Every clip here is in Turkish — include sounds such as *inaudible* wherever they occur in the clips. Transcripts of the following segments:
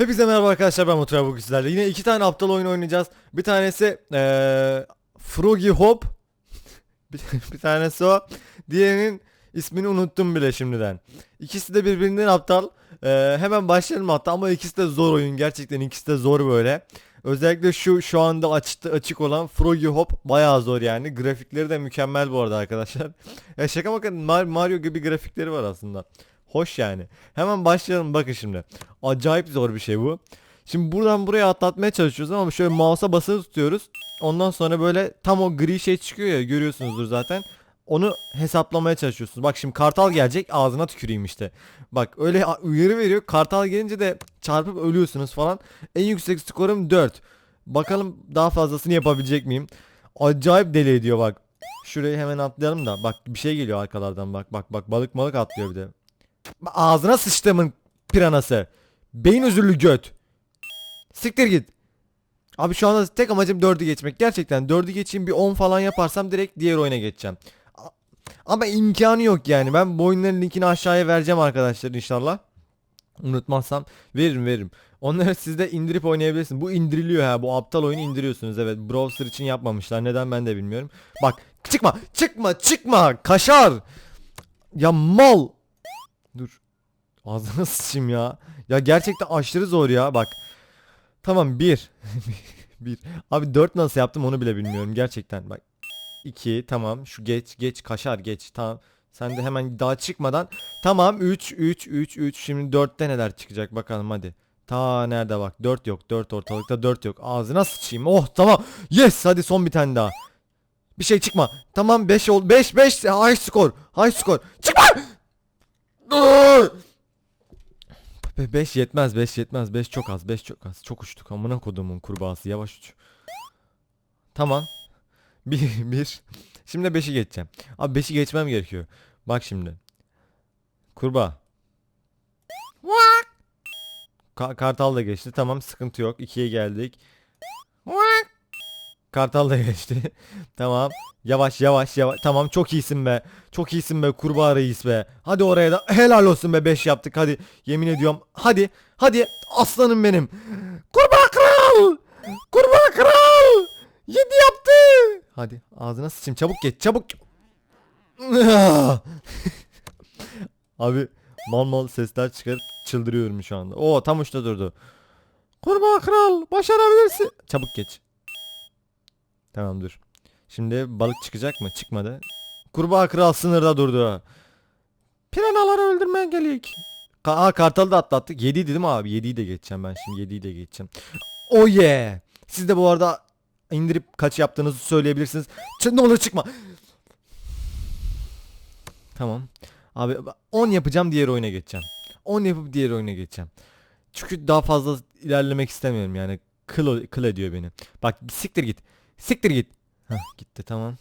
Hepinize merhaba arkadaşlar ben Mutlu bugün sizlerle. Yine iki tane aptal oyun oynayacağız. Bir tanesi eee Froggy Hop. *laughs* bir, bir tanesi o. Diğerinin ismini unuttum bile şimdiden. İkisi de birbirinden aptal. Eee, hemen başlayalım hatta ama ikisi de zor oyun. Gerçekten ikisi de zor böyle. Özellikle şu şu anda açık, açık olan Froggy Hop bayağı zor yani. Grafikleri de mükemmel bu arada arkadaşlar. *laughs* ya şaka bakın Mario gibi grafikleri var aslında. Hoş yani. Hemen başlayalım bakın şimdi. Acayip zor bir şey bu. Şimdi buradan buraya atlatmaya çalışıyoruz ama şöyle mouse'a basılı tutuyoruz. Ondan sonra böyle tam o gri şey çıkıyor ya görüyorsunuzdur zaten. Onu hesaplamaya çalışıyorsunuz. Bak şimdi kartal gelecek ağzına tüküreyim işte. Bak öyle uyarı veriyor. Kartal gelince de çarpıp ölüyorsunuz falan. En yüksek skorum 4. Bakalım daha fazlasını yapabilecek miyim? Acayip deli ediyor bak. Şurayı hemen atlayalım da. Bak bir şey geliyor arkalardan bak bak bak balık malık atlıyor bir de. Ağzına sıçtımın piranası. Beyin özürlü göt. Siktir git. Abi şu anda tek amacım 4'ü geçmek. Gerçekten 4'ü geçeyim bir 10 falan yaparsam direkt diğer oyuna geçeceğim. Ama imkanı yok yani. Ben bu oyunların linkini aşağıya vereceğim arkadaşlar inşallah. Unutmazsam veririm veririm. Onları siz de indirip oynayabilirsiniz. Bu indiriliyor ha. Bu aptal oyunu indiriyorsunuz. Evet. Browser için yapmamışlar. Neden ben de bilmiyorum. Bak çıkma çıkma çıkma. Kaşar. Ya mal. Dur. Ağzına *laughs* sıçayım ya. Ya gerçekten aşırı zor ya bak. Tamam bir. *laughs* bir. Abi dört nasıl yaptım onu bile bilmiyorum gerçekten bak. İki tamam şu geç geç kaşar geç tamam. Sen de hemen daha çıkmadan. Tamam 3 3 3 3 şimdi 4'te neler çıkacak bakalım hadi. Ta nerede bak 4 yok 4 ortalıkta 4 yok ağzına sıçayım oh tamam yes hadi son bir tane daha bir şey çıkma tamam 5 ol 5 5 high score high score çıkma 5 yetmez 5 yetmez 5 çok az 5 çok az. Çok uçtuk amına kodumun kurbağası yavaş uç. Tamam. *laughs* 1 1 Şimdi 5'i geçeceğim. Abi 5'i geçmem gerekiyor. Bak şimdi. Kurbağa. Ka- Kartal da geçti. Tamam sıkıntı yok. 2'ye geldik Kartal da geçti. *laughs* Tamam. Yavaş yavaş yavaş. Tamam çok iyisin be. Çok iyisin be kurbağa reis be. Hadi oraya da *laughs* helal olsun be 5 yaptık. Hadi Yemin ediyorum. Hadi hadi. Aslanım benim. Kurbağa kral! Kurbağa kral! 7 yaptı! Hadi ağzına sıçayım. Çabuk geç çabuk. *laughs* Abi mal mal sesler çıkarıp çıldırıyorum şu anda. Oo tam uçta durdu. Kurbağa kral başarabilirsin. Çabuk geç Tamam dur Şimdi balık çıkacak mı? Çıkmadı. Kurbağa kral sınırda durdu. Piranaları öldürmeye gelik. Ka Aa, kartalı da atlattık. 7 değil mi abi? 7'yi de geçeceğim ben şimdi. 7'yi de geçeceğim. Oh yeah. Siz de bu arada indirip kaç yaptığınızı söyleyebilirsiniz. Ç ne olur çıkma. Tamam. Abi 10 yapacağım diğer oyuna geçeceğim. 10 yapıp diğer oyuna geçeceğim. Çünkü daha fazla ilerlemek istemiyorum yani. Kıl, kıl ediyor beni. Bak siktir git. Siktir git. Hah gitti tamam.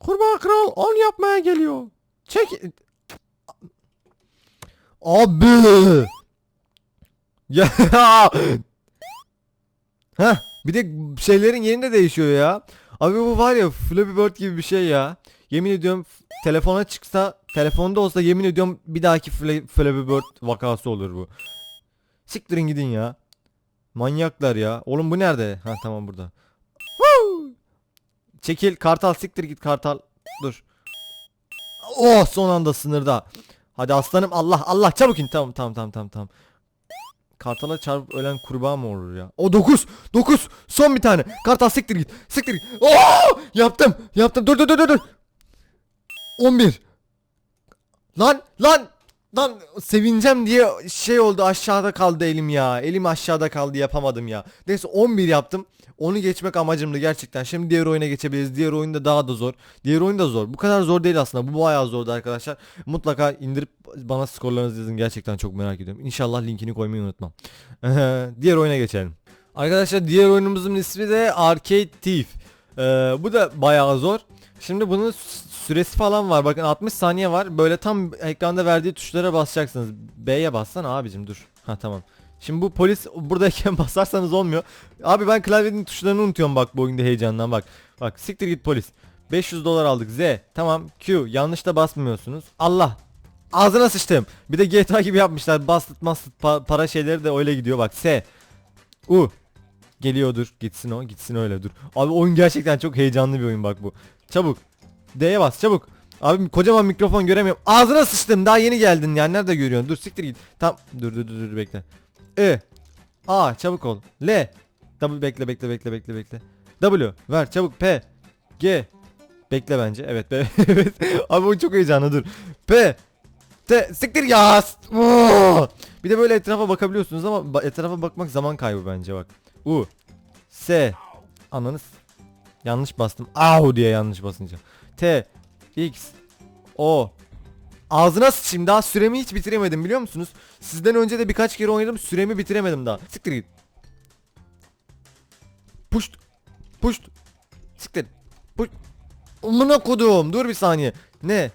Kurbağa kral 10 yapmaya geliyor. Çek. Abi. Ya. *laughs* Hah bir de şeylerin yeri de değişiyor ya. Abi bu var ya Flappy Bird gibi bir şey ya. Yemin ediyorum telefona çıksa telefonda olsa yemin ediyorum bir dahaki Fla- Flappy Bird vakası olur bu. Siktirin gidin ya. Manyaklar ya. Oğlum bu nerede? Ha tamam burada. Çekil kartal siktir git kartal. Dur. Oh son anda sınırda. Hadi aslanım Allah Allah çabuk in. Tamam tamam tamam tamam tamam. Kartala çarpıp ölen kurbağa mı olur ya? O 9 9 son bir tane. Kartal siktir git. Siktir git. Oh! Yaptım. Yaptım. Dur dur dur, dur. 11. Lan lan lan sevineceğim diye şey oldu aşağıda kaldı elim ya. Elim aşağıda kaldı yapamadım ya. Neyse 11 yaptım. Onu geçmek amacımdı gerçekten. Şimdi diğer oyuna geçebiliriz. Diğer oyunda daha da zor. Diğer oyun da zor. Bu kadar zor değil aslında. Bu bayağı zordu arkadaşlar. Mutlaka indirip bana skorlarınızı yazın. Gerçekten çok merak ediyorum. İnşallah linkini koymayı unutmam. *laughs* diğer oyuna geçelim. Arkadaşlar diğer oyunumuzun ismi de Arcade Thief. Ee, bu da bayağı zor. Şimdi bunun süresi falan var. Bakın 60 saniye var. Böyle tam ekranda verdiği tuşlara basacaksınız. B'ye bassana abicim dur. Ha tamam. Şimdi bu polis buradayken *laughs* basarsanız olmuyor. Abi ben klavyenin tuşlarını unutuyorum bak bu oyunda heyecandan bak. Bak siktir git polis. 500 dolar aldık Z. Tamam Q. Yanlış da basmıyorsunuz. Allah. Ağzına sıçtım. Bir de GTA gibi yapmışlar. Bastıt mastıt pa- para şeyleri de öyle gidiyor bak. S. U. Geliyordur. Gitsin o. Gitsin öyle dur. Abi oyun gerçekten çok heyecanlı bir oyun bak bu. Çabuk. D'ye bas çabuk. Abi kocaman mikrofon göremiyorum. Ağzına sıçtım. Daha yeni geldin yani. Nerede görüyorsun? Dur siktir git. Tamam. Dur dur dur, dur bekle. I. A çabuk ol. L. W bekle bekle bekle bekle bekle. W ver çabuk P. G. Bekle bence. Evet be. *laughs* evet. Abi bu çok heyecanlı dur. P. T. Siktir ya. Oo! Bir de böyle etrafa bakabiliyorsunuz ama etrafa bakmak zaman kaybı bence bak. U. S. Ananız. Yanlış bastım. Au diye yanlış basınca. T. X. O. Ağzına sıçayım daha süremi hiç bitiremedim biliyor musunuz? Sizden önce de birkaç kere oynadım süremi bitiremedim daha. Siktir git. Puşt. Puşt. Siktir. Puşt. Amına kodum. Dur bir saniye. Ne?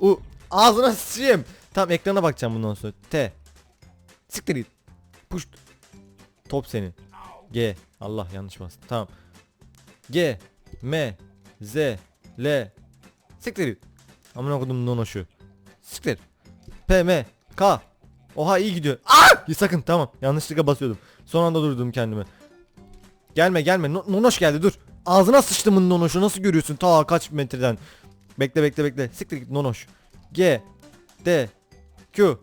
U. Ağzına sıçayım. Tamam ekrana bakacağım bundan sonra. T. Siktir git. Puşt. Top senin. G. Allah yanlış bastım. Tamam. G. M. Z. L. Siktir git. Amına kodum nono şu. Siktir. P. M. K. Oha iyi gidiyor. Aa! Sakın tamam. Yanlışlıkla basıyordum. Son anda durdum kendimi. Gelme gelme. No- nonoş geldi dur. Ağzına sıçtımın nonoşu nasıl görüyorsun ta kaç metreden. Bekle bekle bekle. Siktir git nonoş. G. D. Q.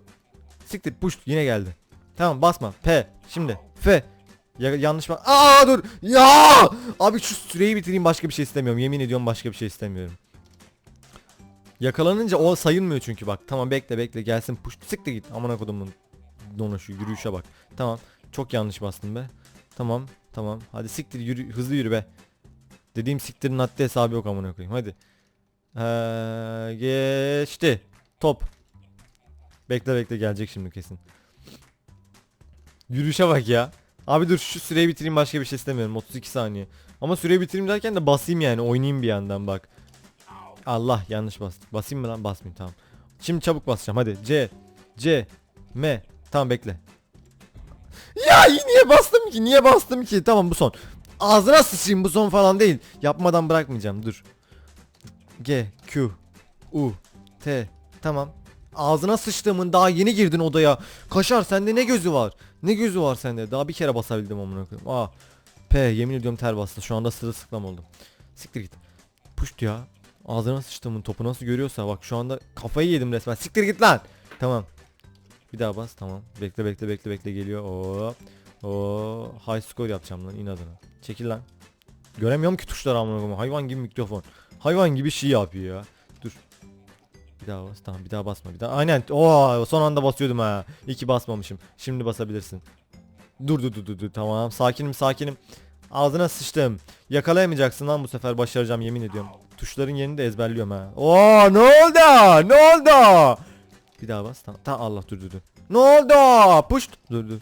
Siktir push yine geldi. Tamam basma. P. Şimdi. F. Ya, yanlış bak. Aa dur. Ya! Abi şu süreyi bitireyim başka bir şey istemiyorum. Yemin ediyorum başka bir şey istemiyorum. Yakalanınca o sayılmıyor çünkü bak. Tamam bekle bekle gelsin push. Siktir git. Amına kodumun donoşu yürüyüşe bak. Tamam. Çok yanlış bastım be. Tamam. Tamam. Hadi siktir yürü hızlı yürü be. Dediğim siktirin haddi hesabı yok amına koyayım. Hadi. Ee, geçti. Top. Bekle bekle gelecek şimdi kesin. Yürüyüşe bak ya. Abi dur şu süreyi bitireyim başka bir şey istemiyorum. 32 saniye. Ama süreyi bitireyim derken de basayım yani oynayayım bir yandan bak. Allah yanlış bastım. Basayım mı lan? Basmayayım tamam. Şimdi çabuk basacağım hadi. C. C. M. Tamam bekle. Ya niye bastım ki? Niye bastım ki? Tamam bu son. Ağzına sıçayım bu son falan değil. Yapmadan bırakmayacağım dur. G. Q. U. T. Tamam. Ağzına sıçtığımın daha yeni girdin odaya. Kaşar sende ne gözü var? Ne gözü var sende? Daha bir kere basabildim amına koyayım. Aa. P yemin ediyorum ter bastı. Şu anda sırılsıklam oldum. Siktir git. Puşt ya. Ağzına sıçtığımın topu nasıl görüyorsa bak şu anda kafayı yedim resmen. Siktir git lan. Tamam. Bir daha bas tamam. Bekle bekle bekle bekle geliyor. Oo. Oo. High score yapacağım lan inadına. Çekil lan. Göremiyorum ki tuşları amına koyayım. Hayvan gibi mikrofon. Hayvan gibi şey yapıyor ya. Dur. Bir daha bas. Tamam bir daha basma. Bir daha. Aynen. Oo son anda basıyordum ha. İyi basmamışım. Şimdi basabilirsin. Dur dur dur dur dur. Tamam. Sakinim sakinim. Ağzına sıçtım. Yakalayamayacaksın lan bu sefer başaracağım yemin ediyorum. Tuşların yerini de ezberliyorum ha. Oo ne oldu? Ne oldu? Bir daha bas. Tamam. Tamam Allah dur dur dur. Ne oldu? Push. Dur dur.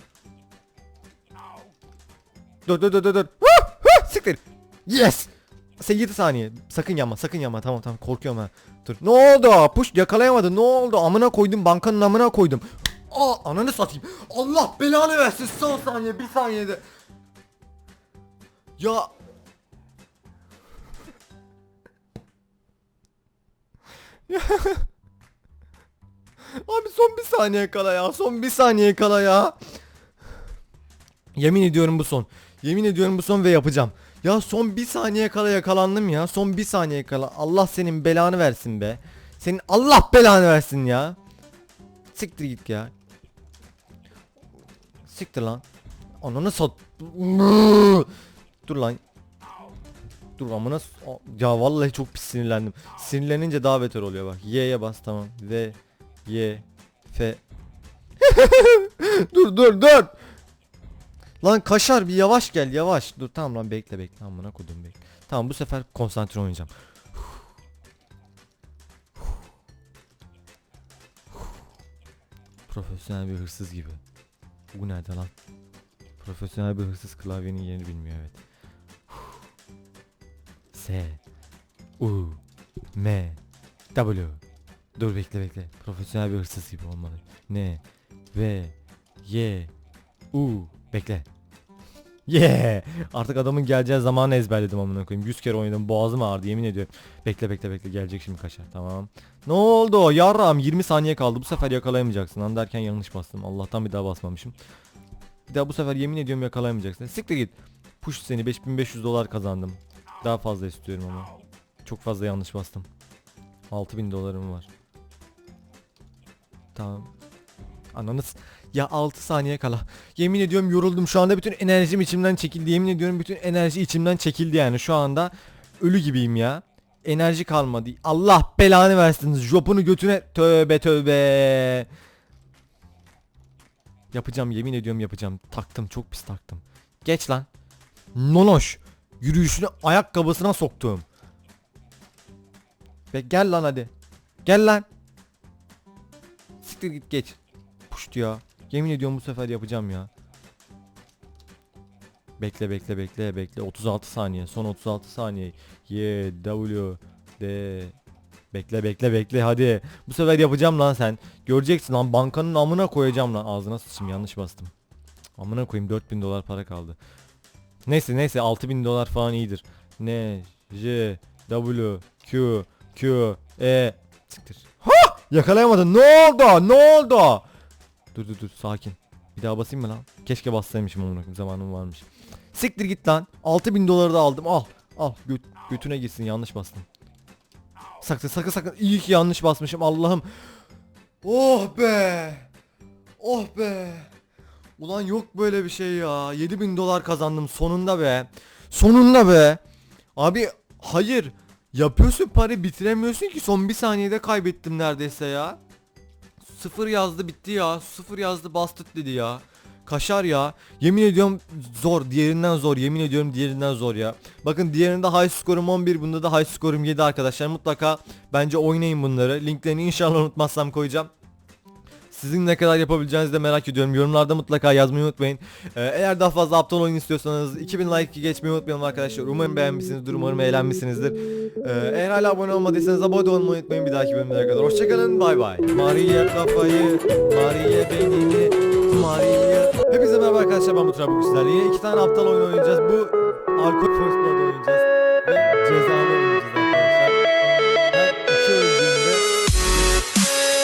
Dur dur dur dur dur. Huh, huh, Siktir. Yes. 7 saniye. Sakın yanma sakın yanma. Tamam tamam korkuyorum ha. Dur. Ne oldu? Push yakalayamadı. Ne oldu? Amına koydum bankanın amına koydum. Aa ananı satayım. Allah belanı versin son saniye bir saniyede. Ya *laughs* Abi son bir saniye kala ya. Son bir saniye kala ya. Yemin ediyorum bu son. Yemin ediyorum bu son ve yapacağım. Ya son bir saniye kala yakalandım ya. Son bir saniye kala. Allah senin belanı versin be. Senin Allah belanı versin ya. Siktir git ya. Siktir lan. Ananı sat. *laughs* Dur lan. Dur amına s- ya vallahi çok pis sinirlendim. Sinirlenince daha beter oluyor bak. Y'ye bas tamam. V Y F *laughs* Dur dur dur. Lan kaşar bir yavaş gel yavaş. Dur tamam lan bekle bekle amına kodum bekle. Tamam bu sefer konsantre oynayacağım. Profesyonel bir hırsız gibi. Bu nerede lan? Profesyonel bir hırsız klavyenin yerini bilmiyor evet. S U M W Dur bekle bekle. Profesyonel bir hırsız gibi olmalı. N V Y U Bekle. Yeah. Artık adamın geleceği zamanı ezberledim amına koyayım. 100 kere oynadım. Boğazım ağrıdı yemin ediyorum. Bekle bekle bekle gelecek şimdi kaşar. Tamam. Ne oldu? Yarram 20 saniye kaldı. Bu sefer yakalayamayacaksın. Lan derken yanlış bastım. Allah'tan bir daha basmamışım. Bir daha bu sefer yemin ediyorum yakalayamayacaksın. Siktir git. Push seni 5500 dolar kazandım. Daha fazla istiyorum ama. Çok fazla yanlış bastım. 6000 dolarım var. Tamam. Ananız. Ya 6 saniye kala. Yemin ediyorum yoruldum. Şu anda bütün enerjim içimden çekildi. Yemin ediyorum bütün enerji içimden çekildi yani. Şu anda ölü gibiyim ya. Enerji kalmadı. Allah belanı versin. Jopunu götüne. Tövbe tövbe. Yapacağım yemin ediyorum yapacağım. Taktım çok pis taktım. Geç lan. Nonoş. Yürüyüşünü ayakkabısına soktum. Ve gel lan hadi. Gel lan. Siktir git geç. Puşt ya. Yemin ediyorum bu sefer yapacağım ya. Bekle bekle bekle bekle. 36 saniye. Son 36 saniye. Y W D Bekle bekle bekle hadi. Bu sefer yapacağım lan sen. Göreceksin lan bankanın amına koyacağım lan. Ağzına sıçayım yanlış bastım. Amına koyayım 4000 dolar para kaldı. Neyse neyse 6000 dolar falan iyidir. N J W Q Q E Siktir. Ha! Yakalayamadın. Ne oldu? Ne oldu? Dur dur dur sakin. Bir daha basayım mı lan? Keşke bassaymışım koyayım zamanım varmış. Siktir git lan. 6000 doları da aldım. Al. Al. Göt, götüne gitsin yanlış bastım. Sakın sakın sakın. İyi ki yanlış basmışım Allah'ım. Oh be. Oh be. Ulan yok böyle bir şey ya. 7000 dolar kazandım sonunda be. Sonunda be. Abi hayır. Yapıyorsun parayı bitiremiyorsun ki son bir saniyede kaybettim neredeyse ya. Sıfır yazdı bitti ya. Sıfır yazdı bastık dedi ya. Kaşar ya. Yemin ediyorum zor. Diğerinden zor. Yemin ediyorum diğerinden zor ya. Bakın diğerinde high score'um 11. Bunda da high score'um 7 arkadaşlar. Mutlaka bence oynayın bunları. Linklerini inşallah unutmazsam koyacağım. Sizin ne kadar yapabileceğinizi de merak ediyorum. Yorumlarda mutlaka yazmayı unutmayın. Ee, eğer daha fazla aptal oyun istiyorsanız 2000 like geçmeyi unutmayalım arkadaşlar. Umarım beğenmişsinizdir. Umarım eğlenmişsinizdir. Ee, eğer hala abone olmadıysanız abone olmayı unutmayın bir dahaki bölümlere kadar. Hoşçakalın. Bay bay. Maria kafayı, Maria beynini, Maria. Hepinize merhaba arkadaşlar ben Mutra bugün sizlerle. Yine iki tane aptal oyun oynayacağız. Bu Alkol First Blood oynayacağız. Ve cezalı